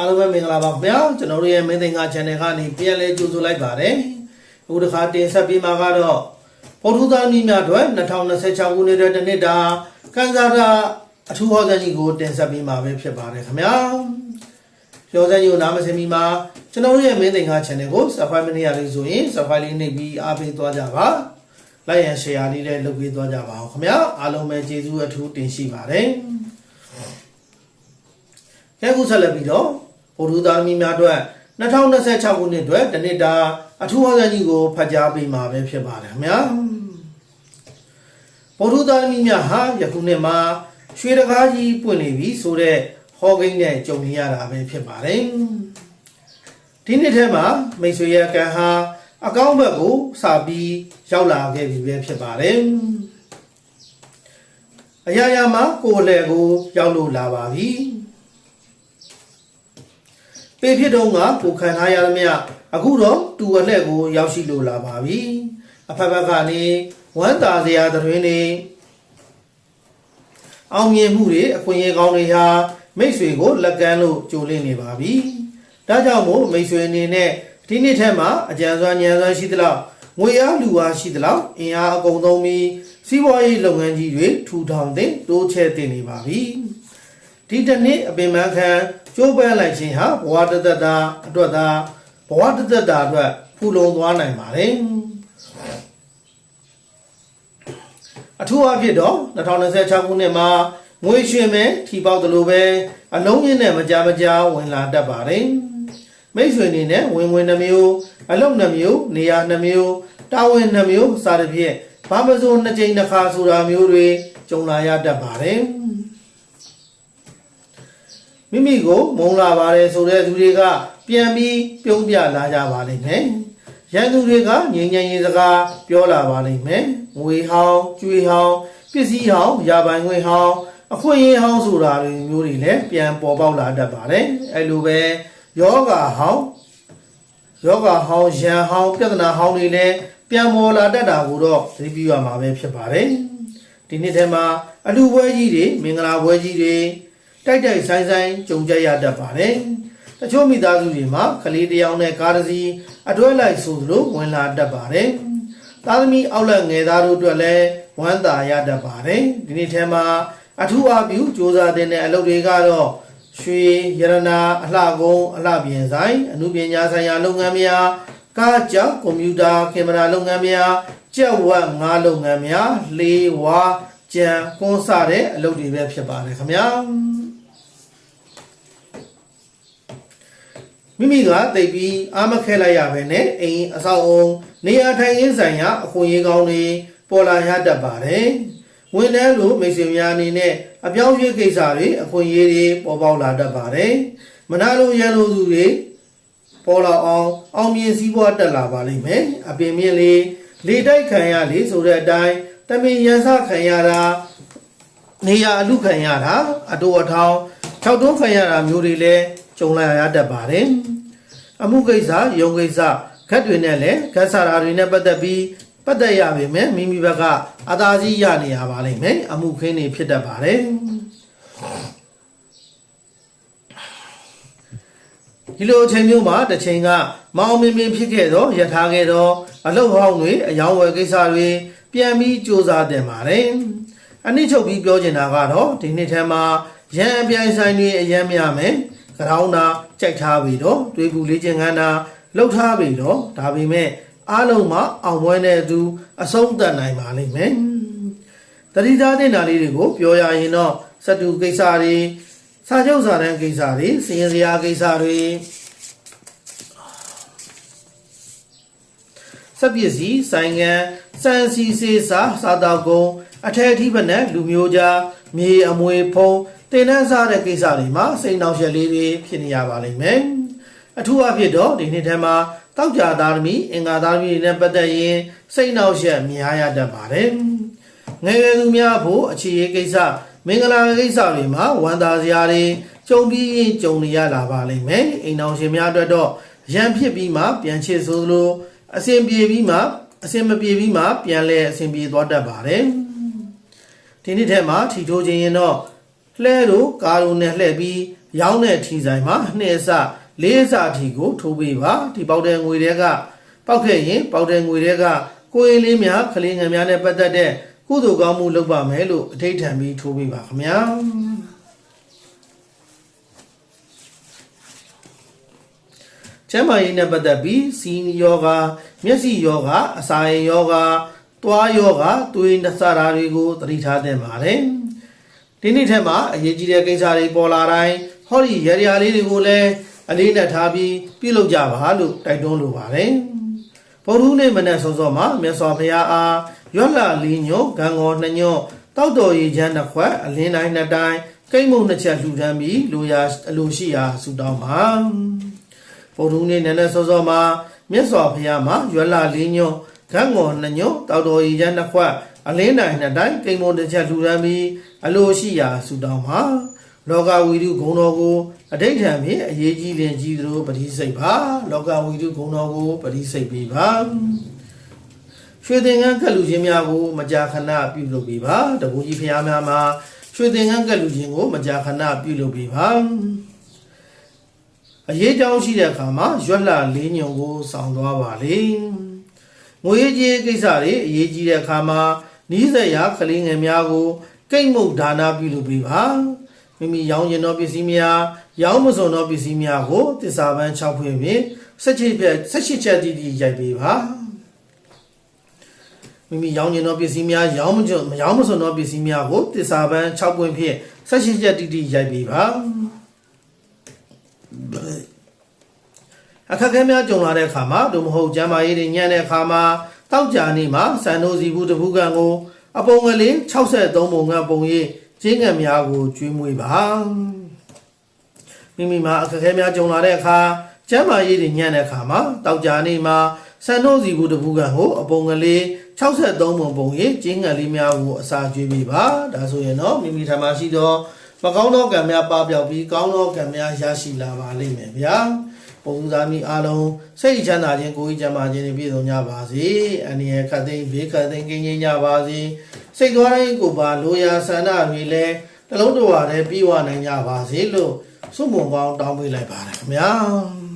အားလုံးပဲမင်္ဂလာပါခင်ဗျာကျွန်တော်တို့ရဲ့မင်းသိင်္ဂါ channel ကနေပြန်လဲကြိုဆိုလိုက်ပါတယ်အခုတစ်ခါတင်ဆက်ပေးမှာကတော့ပေါ်ထူသားမိများအတွက်2026ခုနှစ်တဲ့တစ်နှစ်တာကန်စားတာအထူးဟောစံကြီးကိုတင်ဆက်ပေးမှာပဲဖြစ်ပါတယ်ခင်ဗျာပြောစံကြီးကိုနားမစင်မီမှာကျွန်တော်တို့ရဲ့မင်းသိင်္ဂါ channel ကို subscribe မနေရသေးဆိုရင် subscribe လေးနှိပ်ပြီးအားပေးသွားကြပါလိုက်ရန် share လေးလည်းလုပ်ပေးသွားကြပါအောင်ခင်ဗျာအားလုံးပဲကျေးဇူးအထူးတင်ရှိပါတယ်ကဲခုဆက်လက်ပြီးတော့ ဗုဒ္ဓသားသမီးများအတွက်2026ခုနှစ်အတွက်တနစ်တာအထူးဟောစံကြီးကိုဖတ်ကြားပေးမှာပဲဖြစ်ပါတယ်ခင်ဗျာဗုဒ္ဓသားသမီးများဟာယခုနှစ်မှာရွှေတကားကြီးပွင့်နေပြီဆိုတော့ဟောကိန်းနဲ့ကြုံနေရတာပဲဖြစ်ပါတယ်ဒီနှစ်ထဲမှာမိတ်ဆွေရဲ့ကံဟာအကောင်းဘက်ကိုစာပြီးရောက်လာခဲ့ပြီပဲဖြစ်ပါတယ်အရာရာမှာကိုယ်အလဲကို ရောက်လို့လာပါပြီ ပေဖြစ်တော့ကကိုခံထားရသမျှအခုတော့တူအလှဲ့ကို ရောက်ရှိလိုလာပါပြီအဖက်ဖက်ကနေဝမ်းသာစရာသတင်းတွေအောင်မြင်မှုတွေအခွင့်အရေးကောင်းတွေဟာမိတ်ဆွေကိုလက်ကမ်းလို့ကြိုလင့်နေပါပြီဒါကြောင့်မို့မိတ်ဆွေအနေနဲ့ဒီနှစ်ထဲမှာအကြံစွမ်းဉာဏ်စွမ်းရှိသလောက်ငွေအားလူအားရှိသလောက်အင်အားအကုန်သုံးပြီးစီးပွားရေးလုပ်ငန်းကြီးတွေထူထောင်တဲ့တိုးချဲ့တင်နေပါပြီ ဒီတစ်နှစ်အပင်မခံကျိုးပန်းလိုက်ခြင်းဟာဘဝတသက်တာအတွက်သာဘဝတသက်တာအတွက်ဖူလုံသွားနိုင်ပါတယ်အထူးအဖြစ်တော့2026ခုနှစ်မှာငွေရွှင်မဲ့ထီပေါက်တယ်လို့ပဲအလုံးရင်းနဲ့မကြမကြာဝင်လာတတ်ပါတယ်မိတ်ဆွေအနေနဲ့ဝင်ဝင်နှမျိုးအလုံးနှမျိုးနေရာနှမျိုးတာဝန်နှမျိုးစသဖြင့်ဘာမစိုးနှစ်ကြိမ်တစ်ခါဆိုတာမျိုးတွေကြုံလာရတတ်ပါတယ် မိမိကိုမုံလာပါတယ်ဆိုတဲ့သူတွေကပြန်ပြီးပြုံးပြလာကြပါလိမ့်မယ်။ရန်သူတွေကငြိမ်ငြိမ်ရေးစကားပြောလာပါလိမ့်မယ်။ငွေဟောင်း၊ကျွေးဟောင်း၊ပစ္စည်းဟောင်း၊ရာပိုင်ငွေဟောင်းအခွင့်အရေးဟောင်းဆိုတာတွေမျိုးတွေလည်းပြန်ပေါ်ပေါက်လာတတ်ပါတယ်။အဲလိုပဲယောဂဟောင်းယောဂဟောင်းရန်ဟောင်းပြဿနာဟောင်းတွေလည်းပြန်ပေါ်လာတတ်တာကိုတော့သတိပြုရမှာပဲဖြစ်ပါတယ်။ဒီနှစ်ထဲမှာအလူပွဲကြီးတွေမင်္ဂလာပွဲကြီးတွေ တိုက်တိုက်ဆိုင်ဆိုင်ကြုံကြရတတ်ပါတယ်။တချို့မိသားစုတွေမှာကလေးတစ်ယောက်နဲ့ကားတစ်စီးအတွဲလိုက်ဆိုသလိုဝင်လာတတ်ပါတယ်။သားသမီးအောက်လက်ငယ်သားတို့အတွက်လည်းဝမ်းသာရတတ်ပါတယ်။ဒီနေ့ထဲမှာအထူးအပြုစ조사တဲ့အလုပ်တွေကတော့ရွှေရတနာအလှကုန်းအလှပြင်ဆိုင်အမှုပညာဆိုင်ရာလုပ်ငန်းများကားကြောက်ကွန်ပျူတာကင်မရာလုပ်ငန်းများကြက်ဝက်ငါးလုပ်ငန်းများလေးဝါကြံကွန်းစတဲ့အလုပ်တွေပဲဖြစ်ပါတယ်ခင်ဗျာ မိမိကတိတ်ပြီးအာမခဲလိုက်ရပဲနဲ့အိမ်အဆောက်အုံနေရာထိုင်ရင်းဆိုင်ရာအခွင့်အရေးကောင်းတွေပေါ်လာရတတ်ပါတယ်ဝန်ထမ်းလိုမိတ်ဆွေများအနေနဲ့အပြောင်းအရွှေ့ကိစ္စတွေအခွင့်အရေးတွေပေါ်ပေါက်လာတတ်ပါတယ်မနာလိုရန်လိုသူတွေပေါ်လာအောင်အောင်မြင်စည်းပွားတက်လာပါလိမ့်မယ်အပင်မြင့်လေးလေတိုက်ခံရလေဆိုတဲ့အတိုင်းတမင်ရန်စခံရတာနေရအလူခံရတာအတူအထောင်၆တွန်းခံရတာမျိုးတွေလည်း ကြုံလာရတတ်ပါတယ်အမှုကိစ္စရုံကိစ္စခက်တွေနဲ့လည်းခက်ဆာတာတွေနဲ့ပတ်သက်ပြီးပတ်သက်ရပါမယ်မိမိဘက်ကအသာစီးရနေရပါလိမ့်မယ်အမှုခင်းတွေဖြစ်တတ်ပါတယ်ဒီလိုအချိန်မျိုးမှာတစ်ချိန်ကမအောင်မင်းမင်းဖြစ်ခဲ့တော့ရထားခဲ့တော့အလုတ်ဟောင်းတွေအယောင်းဝယ်ကိစ္စတွေပြန်ပြီးစ조사တင်ပါတယ်အနည်းချုပ်ပြီးပြောချင်တာကတော့ဒီနှစ်ထဲမှာရန်အပြိုင်ဆိုင်တွေအရန်များမယ်ကရော င်းတာကြိုက်ထားပြီတော့တွေးကူလေးချင်းကန်းတာလှုပ်ထားပြီတော့ဒါပေမဲ့အားလုံးမှာအောင်ပွဲတဲ့သူအဆုံးသတ်နိုင်ပါလိမ့်မယ်တတိသားတင်တာလေးတွေကိုပြောရရင်တော့စတူကိစ္စတွေစာချုပ်စာတမ်းကိစ္စတွေစင်စရာကိစ္စတွေစက်ပစ္စည်းဆိုင်ငံစံစီစေးစာစားတောက်ကုန်အထက်အထိပနဲ့လူမျိုးကြားမြေအမွေဖုံး တင်နှန်းစားတဲ့ကိစ္စတွေမှာစိတ်နှောက်ယှက်လေးတွေဖြစ်နေရပါလိမ့်မယ်အထူးအဖြစ်တော့ဒီနှစ်ထဲမှာတောက်ကြသားသမီးအင်္ဂါသားသမီးတွေနဲ့ပတ်သက်ရင်စိတ်နှောက်ယှက်များရတတ်ပါတယ်ငယ်ငယ်သူများဖို့အခြေရေးကိစ္စမင်္ဂလာကိစ္စတွေမှာဝန်တာစရာတွေကြုံပြီးရင်ကြုံနေရလာပါလိမ့်မယ်အိမ်တော်ရှင်များအတွက်တော့ရန်ဖြစ်ပြီးမှပြန်ချစ်ဆိုသလိုအစဉ်ပြေပြီးမှအစဉ်မပြေပြီးမှပြန်လဲအစဉ်ပြေသွားတတ်ပါတယ်ဒီနေ့ထဲမှာထီထိုးခြင်းရင်တော့ လှဲတို့ကားတို့နဲ့လှဲ့ပြီးရောင်းတဲ့ထီဆိုင်မှာနှစ်အစလေးအစအထိကိုထိုးပေးပါဒီပေါက်တဲ့ငွေတွေကပေါက်ခဲ့ရင်ပေါက်တဲ့ငွေတွေကကိုယ်ရင်းလေးများကလေးငယ်များနဲ့ပတ်သက်တဲ့ကုသိုလ်ကောင်းမှုလုပ်ပါမယ်လို့အထိတ်ထန်ပြီးထိုးပေးပါခင်ဗျာကျမ်းမာရေးနဲ့ပတ်သက်ပြီးစီးယောဂမျက်စိယောဂအစာရင်ယောဂသွားယောဂသွေးနှစတာတွေကိုသတိထားသင့်ပါတယ် ဒီနေ့ထက်မှာအရေးကြီးတဲ့ကိစ္စတွေပေါ်လာတိုင်းဟောဒီရရလေးတွေကိုလည်းအလေးနဲ့ထားပြီးပြုလုပ်ကြပါလို့တိုက်တွန်းလိုပါတယ်ဗုဒ္ဓဟူးနေ့မနက်စောစောမှာမြတ်စွာဘုရားအားရွက်လာလေးညွန့်ဂံကောနှညွန့်တောက်တော်ရည်ချမ်းတစ်ခွက်အလင်းတိုင်းနှစ်တိုင်းကိတ်မုံနှစ်ချက်လှူဒန်းပြီးလူရာအလိုရှိရာဆုတောင်းပါဗုဒ္ဓဟူးနေ့နည်းနည်းစောစောမှာမြတ်စွာဘုရားမှာရွက်လာလေးညွန့်ဂံကောနှညွန့်တောက်တော်ရည်ချမ်းတစ်ခွက် အလင်းတိုင်းနှစ်တိုင်းကိတ်မုံတစ်ချက်လှူဒန်းပြီးအလိုရှိရာဆုတောင်းပါလောကဝီတုဂုံတော်ကိုအဋိဋ္ဌံဖြင့်အရေးကြီးလင်ကြီးသလိုပတိစိတ်ပါ လောကဝီတုဂုံတော်ကိုပတိစိတ်ပေးပါရွှေသင်္ကန်းကက်လူချင်းများကိုမကြာခဏပြုလုပ်ပေးပါတပူကြီးဖျားများမှာရွှေသင်္ကန်းကက်လူချင်းကိုမကြာခဏပြုလုပ်ပေးပါအရေးကြောင်းရှိတဲ့အခါမှာရွက်လာလေးညုံကိုစောင်းသွားပါလေငွေကြီးကိစ္စတွေအရေးကြီးတဲ့အခါမှာ နီးစက်ရာကလေးငယ်များကိုကိတ်မုတ်ဒါနာပြုလုပ်ပေးပါမိမိရောင်းကျင်သောပစ္စည်းများရောင်းမစုံသောပစ္စည်းများကိုတစ္ဆာပန်း6ဖွင့်ဖြင့်17ချက်17ချက်တိတိရိုက်ပေးပါမိမိရောင်းကျင်သောပစ္စည်းများရောင်းမကျမရောင်းမစုံသောပစ္စည်းများကိုတစ္ဆာပန်း6ပွင့်ဖြင့်18ချက်တိတိရိုက်ပေးပါအခက်အခဲများကြုံလာတဲ့အခါမှာဒုမဟုတ်ကျမ်းမာရေးတွေညံ့တဲ့အခါမှာ တောက်ကြနေမှာစံတို့စီဘူးတပူးကန်ကိုအပုံကလေး63ပုံကပုံရိပ်ကျင်းငံများကိုကျွေးမွေးပါမိမိမှာအခက်အခဲများကြုံလာတဲ့အခါကျမ်းမာရေးတွေညံ့တဲ့အခါမှာတောက်ကြနေမှာစံတို့စီဘူးတပူးကန်ကိုအပုံကလေး63ပုံပုံရိပ်ကျင်းငံလေးများကိုအစာကျွေးပေးပါဒါဆိုရင်တော့မိမိထမှာရှိသောမကောင်းသောကံများပပျောက်ပြီးကောင်းသောကံများရရှိလာပါလိမ့်မယ်ဗျာ ပုံစံမိအားလုံးစိတ်ချမ်းသာခြင်းကိုယ်ကြီးကျမ်းမာခြင်းတွေပြည့်စုံကြပါစေအန္တရာယ်ခတ်သိမ်းဘေးခတ်သိမ်းကင်းခြင်းကြပါစေစိတ်သွားတိုင်းကိုပါလိုရာဆန္ဒတွေလည်းတစ်လုံးတစ်ဝါတည်းပြီးဝနိုင်ကြပါစေလို့ဆုမွန်ကောင်းတောင်းပေးလိုက်ပါတယ်ခင်ဗျာ